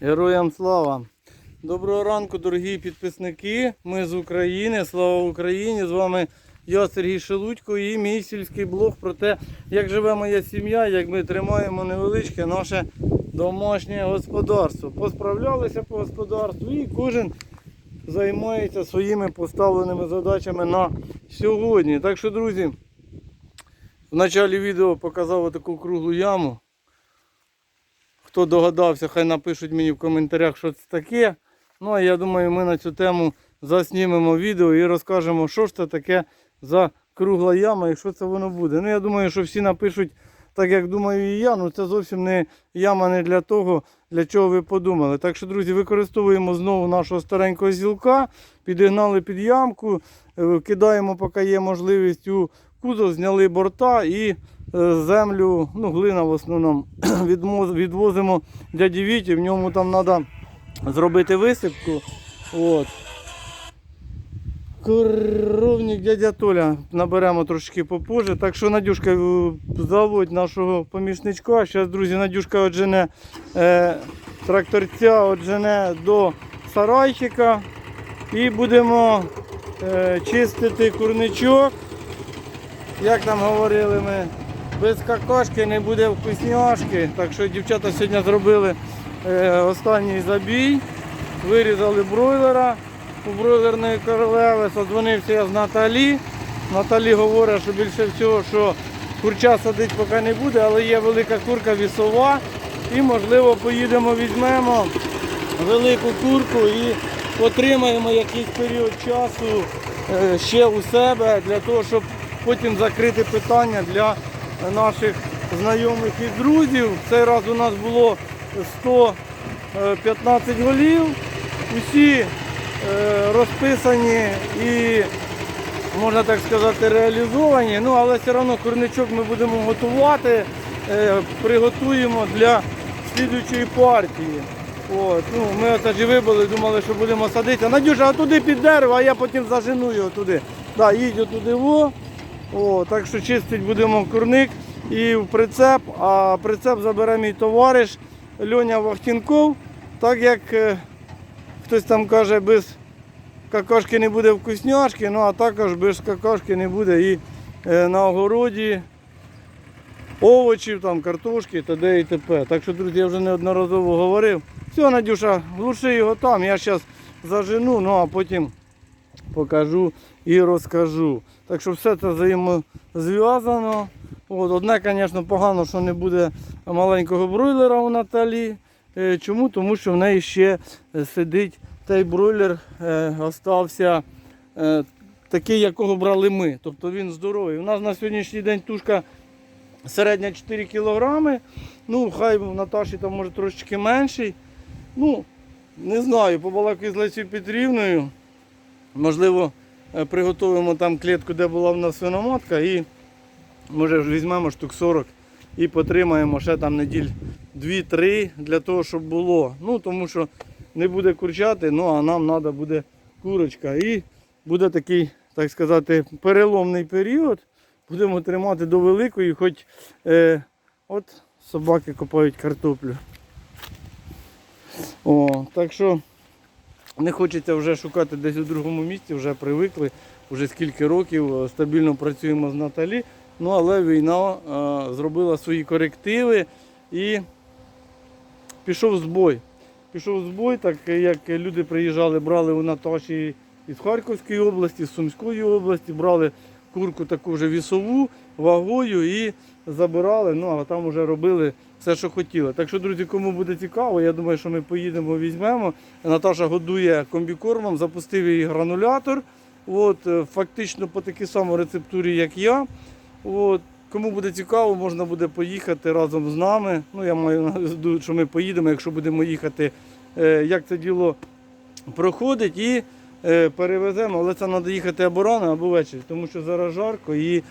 Героям слава! Доброго ранку, дорогі підписники. Ми з України. Слава Україні! З вами я, Сергій Шелудько, і мій сільський блог про те, як живе моя сім'я, як ми тримаємо невеличке наше домашнє господарство. Посправлялися по господарству і кожен займається своїми поставленими задачами на сьогодні. Так що, друзі, в початку відео показав таку круглу яму. Хто догадався, хай напишуть мені в коментарях, що це таке. Ну а я думаю, ми на цю тему заснімемо відео і розкажемо, що ж це таке за кругла яма і що це воно буде. Ну я думаю, що всі напишуть так, як думаю і я. Ну це зовсім не яма не для того, для чого ви подумали. Так що, друзі, використовуємо знову нашого старенького зілка, підігнали під ямку, е, кидаємо, поки є можливість у кузов, зняли борта і землю, ну глина в основному, відвозимо дяді Віті, в ньому там треба зробити висипку. От. Коровник дядя Толя наберемо трошки попозже. Так що Надюшка е, заводь нашого помічничка. Зараз, друзі, Надюшка отжене е, тракторця отжене до сарайчика. І будемо е, чистити курничок. Як нам говорили ми, без какашки не буде вкусняшки. Так що дівчата сьогодні зробили е, останній забій. Вирізали бройлера у бройлерної королеви. Задзвонився я з Наталі. Наталі говорить, що більше всього, що курча садить поки не буде, але є велика курка вісова. І можливо поїдемо, візьмемо велику курку і отримаємо якийсь період часу е, ще у себе для того, щоб потім закрити питання для наших знайомих і друзів. Цей раз у нас було 115 голів. Усі е, розписані і, можна так сказати, реалізовані. Ну, але все одно курничок ми будемо готувати, е, приготуємо для слідуючої партії. От, ну, ми оце ж і вибили, думали, що будемо садити. Надюша, а туди під дерево, а я потім зажену його туди. Да, їдь туди во. О, так що чистить будемо курник і в прицеп, а прицеп забере мій товариш Льоня Вахтінков, так як е, хтось там каже, без какашки не буде вкусняшки, ну а також без какашки не буде і е, на огороді овочів, там, картошки та де і т.п. Так що, друзі, я вже неодноразово говорив. Все, Надюша, глуши його там, я зараз зажену, ну а потім покажу і розкажу. Так що все це взаємозв'язано. От, одне, звісно, погано, що не буде маленького бройлера у Наталі. Е, Чому? Тому що в неї ще сидить той бройлер, е, остався е, такий, якого брали ми. Тобто він здоровий. У нас на сьогоднішній день тушка середня 4 кілограми. Ну, хай в Наташі там може трошечки менший. Ну, не знаю, побалакаю з Лесією Петрівною. Можливо, е, приготуємо там клітку, де була в нас свиноматка, і може візьмемо штук 40 і потримаємо ще там неділь 2-3 для того, щоб було. Ну, тому що не буде курчати, ну а нам треба буде курочка. І буде такий, так сказати, переломний період. Будемо тримати до великої, хоч е, от собаки копають картоплю. О, так що не хочеться вже шукати десь у другому місці, вже привикли, вже скільки років е, стабільно працюємо з Наталі. Ну, але війна е, зробила свої корективи і пішов збой. Пішов збой, так як люди приїжджали, брали у Наташі із Харківської області, з Сумської області, брали курку таку вже вісову, вагою і забирали, ну а там вже робили все, що хотіли. Так що, друзі, кому буде цікаво, я думаю, що ми поїдемо, візьмемо. Наташа годує комбікормом, запустив її гранулятор. От, е, фактично по такій самій рецептурі, як я. От, кому буде цікаво, можна буде поїхати разом з нами. Ну, я маю на увазі, що ми поїдемо, якщо будемо їхати, е, як це діло проходить і е, перевеземо. Але це треба їхати або рано, або ввечері, тому що зараз жарко і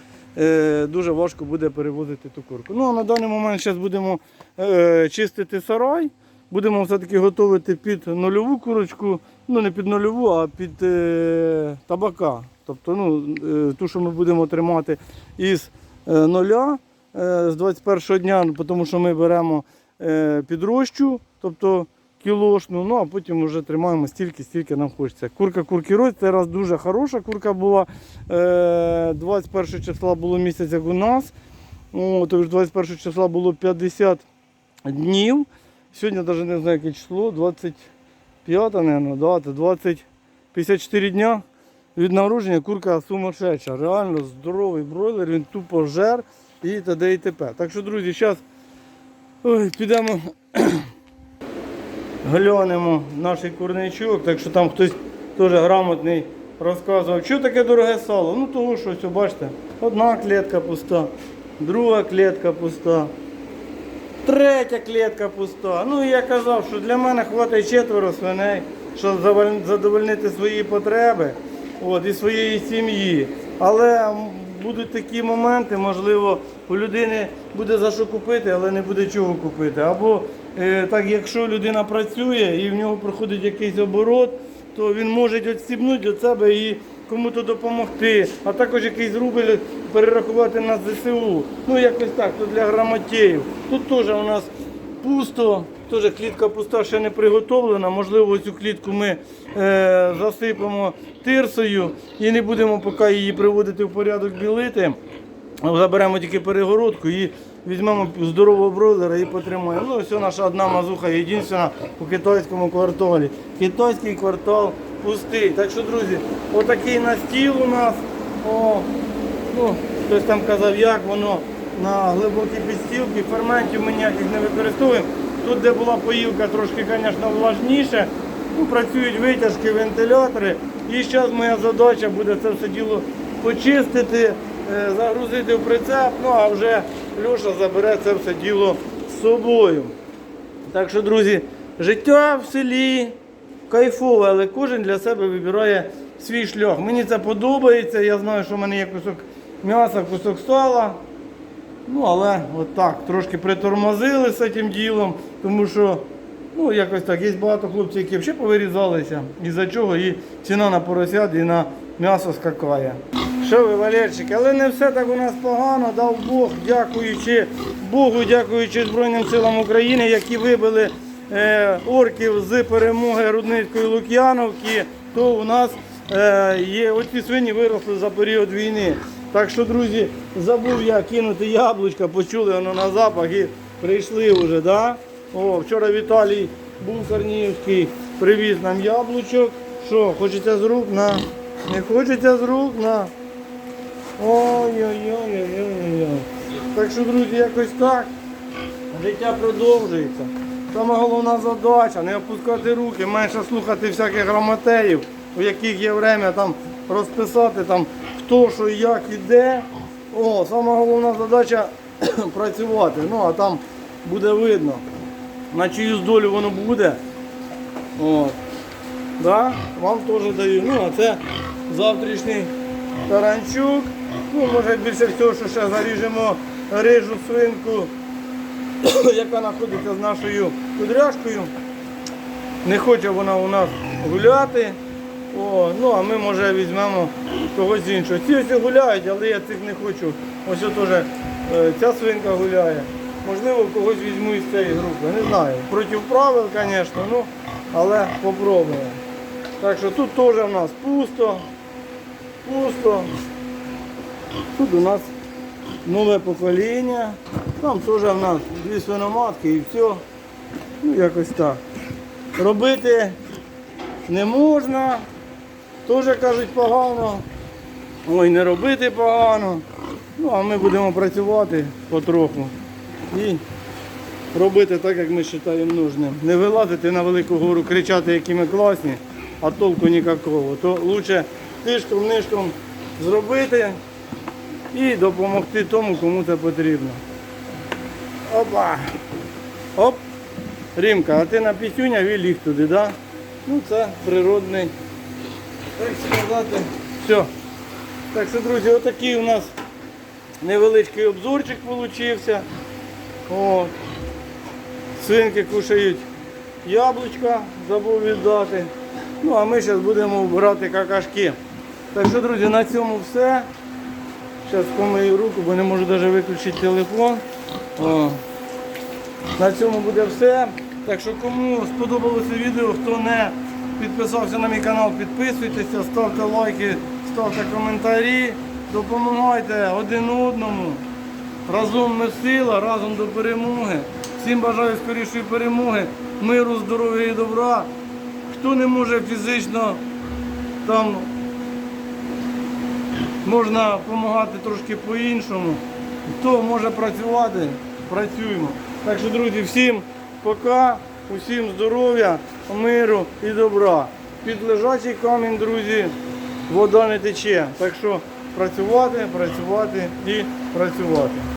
дуже важко буде перевозити ту курку. Ну а на даний момент зараз будемо е, чистити сарай. Будемо все-таки готувати під нульову курочку, ну не під нульову, а під е, табака. Тобто ну, е, ту, що ми будемо тримати із е, нуля е, з 21 дня, ну, тому що ми беремо е, підрощу, тобто кілошну, ну а потім вже тримаємо стільки, стільки нам хочеться. Курка курки роць, це раз дуже хороша курка була. Е, 21 числа було місяць, як у нас. Тож 21 числа було 50 днів. Сьогодні навіть не знаю, яке число, 25, мабуть, да, 20, 54 дня від народження курка сумасшедша. Реально здоровий бройлер, він тупо жер і т.д. і т.п. Так що, друзі, зараз підемо глянемо наш курничок, так що там хтось теж грамотний розказував, що таке дороге сало. Ну того що, ось, бачите, одна клітка пуста, друга клітка пуста. Третя клітка пуста. Ну я казав, що для мене хватить четверо свиней, щоб задовольнити свої потреби от, і своєї сім'ї. Але будуть такі моменти, можливо, у людини буде за що купити, але не буде чого купити. Або так, якщо людина працює і в нього проходить якийсь оборот, то він може відстібнути для себе і кому-то допомогти, а також якийсь рубль перерахувати на ЗСУ. Ну якось так, то для грамотеїв. Тут теж у нас пусто, теж клітка пуста ще не приготовлена. Можливо, цю клітку ми е, засипемо тирсою і не будемо поки її приводити в порядок білити. Заберемо тільки перегородку і візьмемо здорового бройлера і потримаємо. Ну, ось наша одна мазуха, єдина у китайському кварталі. Китайський квартал пустий. Так що, друзі, отакий настіл у нас. О, ну, хтось там казав, як воно на глибокій підстілці. Ферментів ми ніяких не використовуємо. Тут, де була поїлка, трошки, звісно, влажніше. Ну, працюють витяжки, вентилятори. І зараз моя задача буде це все діло почистити, е, загрузити в прицеп, ну а вже Льоша забере це все діло з собою. Так що, друзі, життя в селі кайфове, але кожен для себе вибирає свій шлях. Мені це подобається. Я знаю, що в мене є кусок м'яса, кусок сала. Ну, але от так, трошки притормозили з цим ділом, тому що, ну, якось так, є багато хлопців, які взагалі повирізалися, із-за чого і ціна на поросят і на м'ясо скакає. Що ви, Валерчик, але не все так у нас погано, дав Бог, дякуючи Богу, дякуючи Збройним силам України, які вибили е, орків з перемоги Рудницької Лук'яновки, то у нас е, є оці свині виросли за період війни. Так що, друзі, забув я кинути яблучка, почули воно на запах і прийшли вже. Да? О, вчора Віталій був Корніївський, привіз нам яблучок. Що, хочеться з рук на. Не хочеться з рук на. Ой-ой-ой-ой-ой-ой. Так що, друзі, якось так. Життя продовжується. Саме головна задача не опускати руки, менше слухати всяких грамотеїв, у яких є время там розписати там хто, що, і як і де. О, саме головна задача працювати. Ну, а там буде видно, на чиюсь долю воно буде. От. Да? Вам теж даю. Ну, а це завтрашній таранчук. Ну, може більше всього, що ще заріжемо рижу свинку, яка знаходиться з нашою кудряшкою. Не хоче вона у нас гуляти. О, ну а ми може візьмемо когось іншого. Ці ось гуляють, але я цих не хочу. Ось теж е, ця свинка гуляє. Можливо, когось візьму із цієї групи. Не знаю. Проти правил, звісно, ну, але попробуємо. Так що тут теж в нас пусто. Пусто. Тут у нас нове покоління. Там теж в нас дві свиноматки і все. Ну якось так. Робити не можна. Теж кажуть погано. Ой, не робити погано. Ну, а ми будемо працювати потроху. І робити так, як ми вважаємо нужним. Не вилазити на велику гору, кричати, які ми класні, а толку ніякого. То краще тишком-нишком зробити і допомогти тому, кому це потрібно. Опа! Оп! Рімка, а ти на пісюнях і ліг туди, да? Ну це природний. Так сказати. Все. Так що, друзі, отакий у нас невеличкий обзорчик получився. От. Свинки кушають яблучка, забув віддати. Ну а ми зараз будемо вбирати какашки. Так що, друзі, на цьому все. Зараз помию руку, бо не можу навіть виключити телефон. О. На цьому буде все. Так що кому сподобалося відео, хто не підписався на мій канал, підписуйтеся, ставте лайки, ставте коментарі, допомагайте один одному. Разом ми сила, разом до перемоги. Всім бажаю скорішої перемоги, миру, здоров'я і добра. Хто не може фізично там можна допомагати трошки по-іншому. Хто може працювати, працюємо. Так що, друзі, всім пока, усім здоров'я, миру і добра. Під лежачий камінь, друзі, вода не тече. Так що працювати, працювати і працювати.